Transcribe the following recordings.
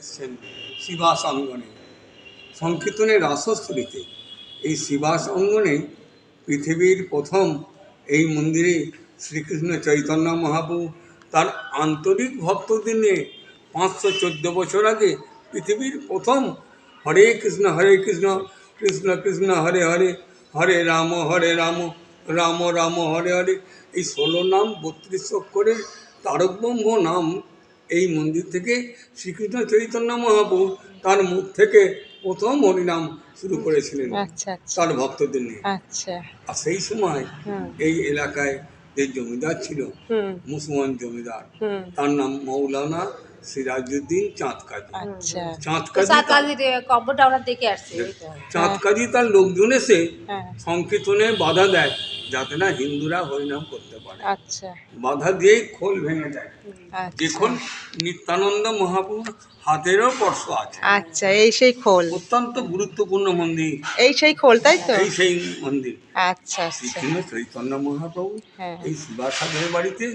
এসছেন শিবাস অঙ্গনে। সংকীর্তনের রাসস্থলিতে এই শিবাস অঙ্গনে পৃথিবীর প্রথম এই মন্দিরে শ্রীকৃষ্ণ চৈতন্য মহাপ্রভু তার আন্তরিক ভক্তদের নিয়ে পাঁচশো চোদ্দ বছর আগে পৃথিবীর প্রথম হরে কৃষ্ণ হরে কৃষ্ণ কৃষ্ণ কৃষ্ণ, হরে হরে হরে রাম হরে রাম রাম রাম, হরে হরে। এই ষোলো নাম, বত্রিশ অক্ষরের তারকব্রহ্ম নাম এই মন্দির থেকে শ্রীকৃষ্ণ চৈতন্য মহাপ্রভু তার মুখ থেকে প্রথম হরিনাম শুরু করেছিলেন আচ্ছা আচ্ছা। তার ভক্তদের নিয়ে। আচ্ছা। আর সেই সময় এই এলাকায় যে জমিদার ছিল মুসলমান জমিদার তার নাম মৌলানা সিরাজউদ্দিন চাঁদ কাজী আচ্ছা। চাঁদ তো কাজী সাত কাজীর কব্বরটা আমরা দেখে আসছি ওই তো। চাঁদ কাজী তার লোকজন এসে হ্যাঁ। সংকীর্তনে বাধা দেয়। যাতে না হিন্দুরা হরিনাম করতে পারে। আচ্ছা। বাধা দিয়েই খোল ভেঙে যায়। আচ্ছা। দেখুন নিত্যানন্দ মহাপ্রভুর হাতেরও স্পর্শ আছে। আচ্ছা এই সেই খোল। অত্যন্ত গুরুত্বপূর্ণ মন্দির। এই সেই খোল তাই তো? এই সেই মন্দির। আচ্ছা আচ্ছা। শ্রীকৃষ্ণ চৈতন্য মহাপ্রভু হ্যাঁ। এই শিবাসাগরের বাড়িতে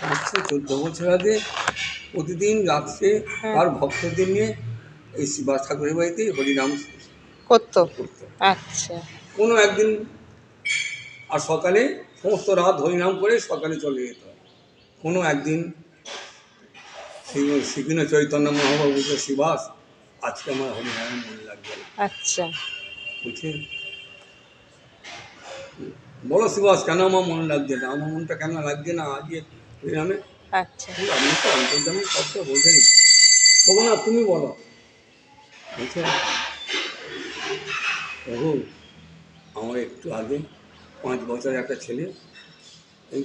পাঁচশো চোদ্দ বছর আগে প্রতিদিন রাত্রে হ্যাঁ। তার ভক্তদের নিয়ে এই শিবাসাগরের বাড়িতে হরিনাম করতো। করতো। আচ্ছা। কোনো একদিন আর সকালে সমস্ত রাত হরিনাম করে সকালে চলে যেত কোনো একদিন শ্রী- শ্রীকৃষ্ণ চৈতন্য মহাপ্রভুকে শিবাস আজকে আমার হরিনামে মনে লাগবে আচ্ছা। বলছে বলো শিবাস কেন আমার মনে লাগছে না? আমার মনটা কেন লাগছে না আজকে হরিনামে? আচ্ছা। আপনি তো অন্তর্জামী শব্দ বোঝেন বলো না তুমি বলো। প্রভু আমার একটু আগে পাঁচ বছর একটা ছেলে এই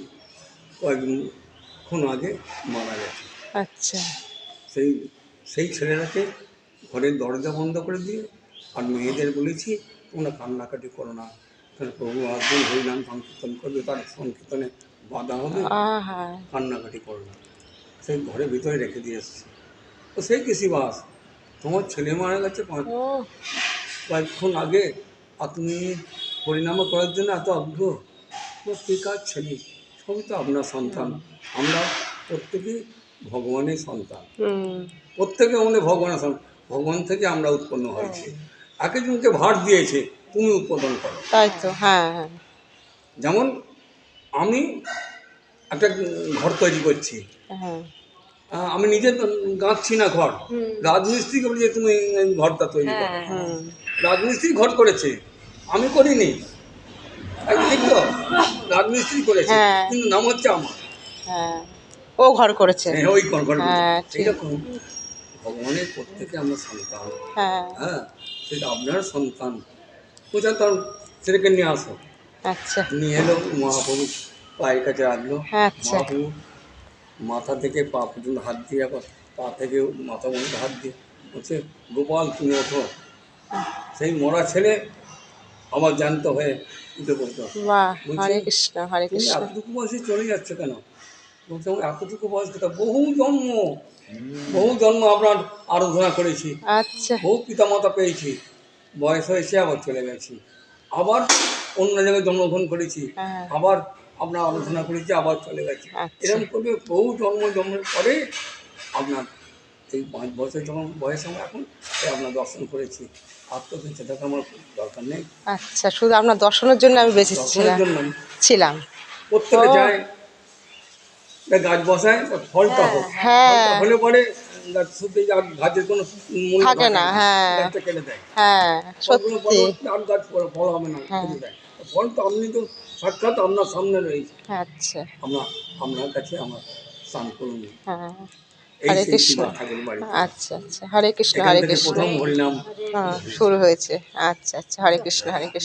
কয়েকক্ষণ আগে মারা গেছে। আচ্ছা। সেই সেই ছেলেটাকে ঘরের দরজা বন্ধ করে দিয়ে আর মেয়েদের বলেছি তোমরা কান্নাকাটি করো না। তাহলে প্রভু আসবেন হরিনাম সংকীর্তন করবে তার সংকীর্তনে বাধা হবে। কান্নাকাটি করো না। সেই ঘরের ভিতরে রেখে দিয়ে এসছে। তো সেই কৃষিবাস। তোমার ছেলে মারা গেছে পাঁচ কয়েকক্ষণ আগে আর তুমি পরিণাম করার জন্য এত আগ্রহ। আছে ছেলে সবই তো আপনার সন্তান। আমরা প্রত্যেকেই ভগবানের সন্তান। হুম। প্রত্যেকে আমাদের ভগবানের সন্তান। ভগবান থেকে আমরা উৎপন্ন হয়েছি। একজনকে ভার দিয়েছে তুমি উৎপাদন করো। তাই তো হ্যাঁ হ্যাঁ। যেমন আমি একটা ঘর তৈরি করছি। হ্যাঁ। আমি নিজে তো গাঁথছি না ঘর। রাজমিস্ত্রিকে বলি যে তুমি ঘরটা তৈরি করো। হ্যাঁ। রাজমিস্ত্রি ঘর করেছে। আমি করিনি। ঠিক তো? রাজমিস্ত্রি করেছে হ্যাঁ। কিন্তু নাম হচ্ছে আমার। হ্যাঁ। ও ঘর করেছে। হ্যাঁ, ওই ঘর ঘর এইরকম ভগবানের প্রত্যেকে আমরা সন্তান। হ্যাঁ। হ্যাঁ সেটা আপনার সন্তান। পূজা তখন ছেলেকে নিয়ে আসো। আচ্ছা। নিয়ে এলো মহাপ্রভু পায়ের কাছে রাখল। আচ্ছা। মহাপ্রভু মাথা থেকে পা পর্যন্ত হাত দিয়ে আবার পা থেকে মাথা পর্যন্ত হাত দিয়ে বলছে গোপাল তুমি ওঠো। সেই মরা ছেলে আবার জ্যান্ত হয়ে হরে কৃষ্ণ হরে কৃষ্ণ। এতটুকু বয়সে চলে যাচ্ছে কেন? আমার এতটুকু বয়স কথা বহু জন্ম বহু জন্ম আপনার আরাধনা করেছি। আচ্ছা। বহু পিতামাতা পেয়েছি। বয়স হয়েছে আবার চলে গেছি। আবার অন্য জায়গায় জন্মগ্রহণ করেছি। হ্যাঁ। আবার আপনার আলোচনা করেছি আবার চলে গেছি। আচ্ছা। এরকম করবে বহু জন্ম জন্মের পরে আপনার এই পাঁচ বছর যখন বয়স আমার এখন আপনার দর্শন করেছি। আর তো আমার দরকার নেই। আচ্ছা শুধু আপনার দর্শনের জন্য আমি বেঁচে ছিলাম। ছিলাম। প্রত্যেকে যায় গাছ বসায় ফলটা হোক। হ্যাঁ। হলে পরে শুধু গাছের কোনো থাকে না, হ্যাঁ। কেটে দেয়। হ্যাঁ সত্যি। আর গাছ ফল হবে না হ্যাঁ। কেটে দেয়। ফল তো আপনি তো সাক্ষাৎ আপনার সামনে রয়েছে। আচ্ছা। আমরা আপনার কাছে আমার স্নান করুন হ্যাঁ। হরে কৃষ্ণ। আচ্ছা আচ্ছা। হরে কৃষ্ণ হরে কৃষ্ণ। হ্যাঁ শুরু হয়েছে। আচ্ছা আচ্ছা। হরে কৃষ্ণ হরে কৃষ্ণ।